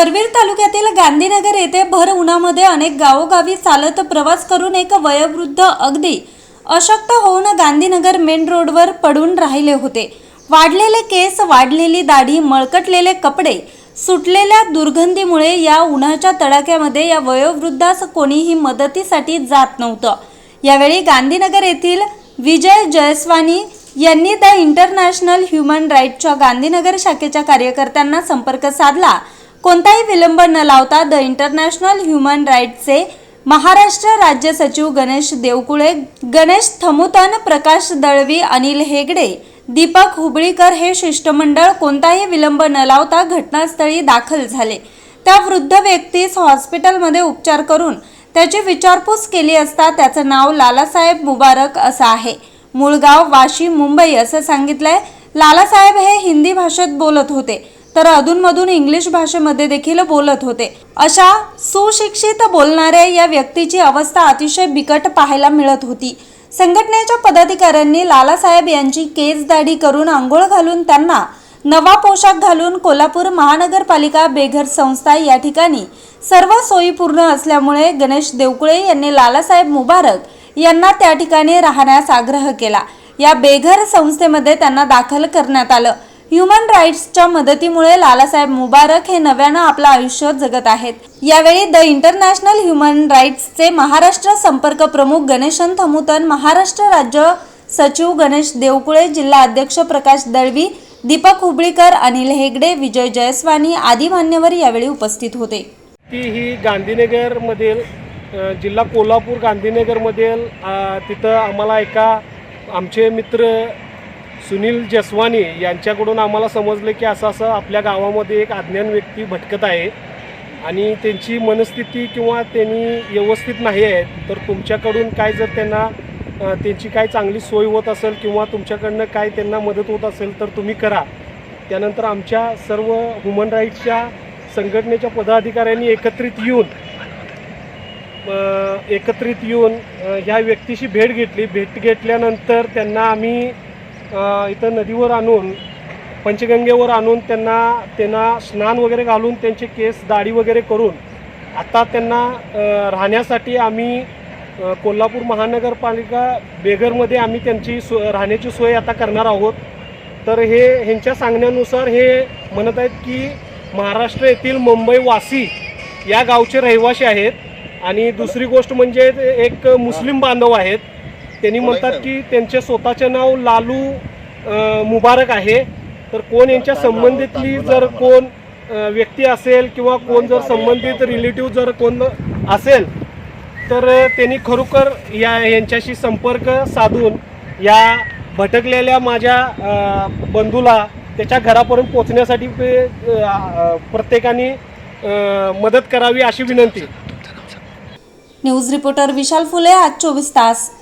करवीर तालुक्यातील गांधीनगर येथे भर उन्हामध्ये अनेक गावोगावी चालत प्रवास करून एक वयोवृद्ध अगदी अशक्त होऊन गांधीनगर मेन रोडवर पडून राहिले होते. वाढलेले केस वाढलेली दाढी मळकटलेले कपडे सुटलेल्या दुर्गंधीमुळे या उन्हाच्या तडाख्यामध्ये या वयोवृद्धास कोणीही मदतीसाठी जात नव्हतं. यावेळी गांधीनगर येथील विजय जयस्वानी यांनी द इंटरनॅशनल ह्युमन राईटच्या गांधीनगर शाखेच्या कार्यकर्त्यांना संपर्क साधला. कोणताही विलंब न लावता द इंटरनॅशनल ह्युमन राईटचे महाराष्ट्र राज्य सचिव गणेश देवकुळे गणेश थमुतन प्रकाश दळवी अनिल हेगडे दीपक हुबळीकर हे शिष्टमंडळ कोणताही विलंब न लावता घटनास्थळी दाखल झाले. त्या वृद्ध व्यक्तीस हॉस्पिटलमध्ये उपचार करून त्याची विचारपूस केली असता त्याचं नाव लालासाहेब मुबारक असं आहे. मूळ गाव वाशी मुंबई असं सांगितलंय. लालासाहेब हे हिंदी भाषेत बोलत होते. तर अधूनमधून इंग्लिश भाषेमध्ये देखील बोलत होते. अशा सुशिक्षित बोलणाऱ्या या व्यक्तीची अवस्था अतिशय बिकट पाहायला मिळत होती. संघटनेच्या पदाधिकाऱ्यांनी लालासाहेब यांची केस दाढी करून आंघोळ घालून त्यांना नवा पोशाख घालून कोल्हापूर महानगरपालिका बेघर संस्था या ठिकाणी सर्व सोयीपूर्ण असल्यामुळे गणेश देवकुळे यांनी लालासाहेब मुबारक यांना त्या ठिकाणी राहण्यास आग्रह केला. या बेघर संस्थेमध्ये त्यांना दाखल करण्यात आलं. ह्युमन राईट्सच्या मदतीमुळे लालासाहेब मुबारक हे नव्यानं आपलं आयुष्य जगत आहेत. यावेळी द इंटरनॅशनल ह्युमन राईट्सचे महाराष्ट्र संपर्क प्रमुख गणेशन थमुतन महाराष्ट्र राज्य सचिव गणेश देवकुळे जिल्हा अध्यक्ष प्रकाश दळवी दीपक हुबळीकर अनिल हेगडे विजय जयस्वानी आदी मान्यवर यावेळी उपस्थित होते. ती ही गांधीनगरमधील जिल्हा कोल्हापूर गांधीनगरमधील तिथं आम्हाला एका आमचे मित्र सुनील जसवानी यांच्याकडून आम्हाला समजलं की असं असं आपल्या गावामध्ये एक अज्ञान व्यक्ती भटकत आहे आणि त्यांची मनस्थिती किंवा त्यांनी व्यवस्थित नाही आहे तर तुमच्याकडून काय जर त्यांना त्यांची काय चांगली सोय होत असेल किंवा तुमच्याकडनं काय त्यांना मदत होत असेल तर तुम्ही करा. त्यानंतर आमच्या सर्व ह्युमन राईट्सच्या संघटनेच्या पदाधिकाऱ्यांनी एकत्रित येऊन एकत्रित येऊन ह्या व्यक्तीशी भेट घेतली. भेट घेतल्यानंतर त्यांना आम्ही इथं नदीवर आणून पंचगंगेवर आणून त्यांना त्यांना स्नान वगैरे घालून त्यांचे केस दाढी वगैरे करून आता त्यांना राहण्यासाठी आम्ही कोल्हापूर महानगरपालिका बेघरमध्ये आम्ही त्यांची सो राहण्याची सोय आता करणार आहोत. तर हे ह्यांच्या सांगण्यानुसार हे म्हणत आहेत की महाराष्ट्र येथील मुंबई वासी या गावचे रहिवासी आहेत. आणि दुसरी गोष्ट म्हणजे एक मुस्लिम बांधव आहेत. त्यांनी म्हणतात की त्यांचे स्वतःचे नाव लालू मुबारक आहे. तर कोण यांच्या संबंधितली जर कोण व्यक्ती असेल किंवा कोण जर संबंधित रिलेटिव्ह जर कोण असेल तर त्यांनी खरोखर या यांच्याशी संपर्क साधून या भटकलेल्या माझ्या बंधूला त्याच्या घरापर्यंत पोचण्यासाठी प्रत्येकाने मदत करावी अशी विनंती. न्यूज रिपोर्टर विशाल फुले आज चोवीस तास.